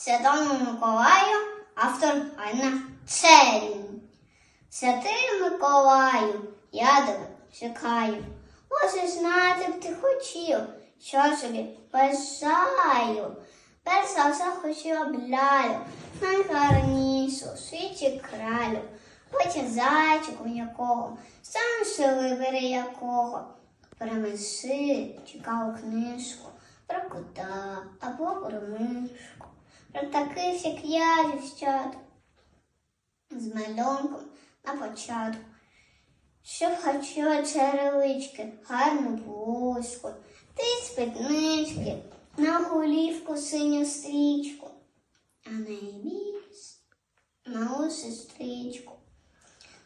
Святому Миколаю, автор Анна Церін. Святий Миколаю, я тебе чекаю. Може, знати б ти хотів, що собі бажаю. Перш за все хотів лялю, найгарнішу у світі кралю. Потім зайчику якого, сам ще вибери якого. Перемиси цікаву книжку про кота або про мишку, про таких, як я, дівчат, з малюнком на початку. Щоб хотіла черевички, гарну блузку, ти спіднички, на голівку синю стрічку, а найбільш малу сестричку.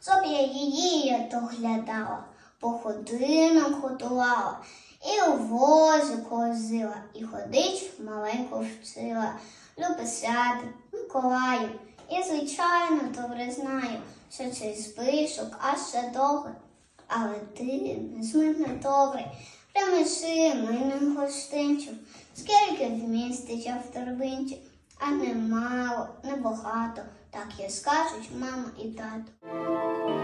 Щоб я її доглядала, по годинам готувала, і у возику возила, і ходить маленьку вчила. Любисяти, Миколаю, і, звичайно, добре знаю, що цей спишок аж ще довгий. Але ти незмирно добрий, примиши милим гостинчик, скільки вмістить я в торбинці, а не мало, не багато, так і скажуть мама і тато.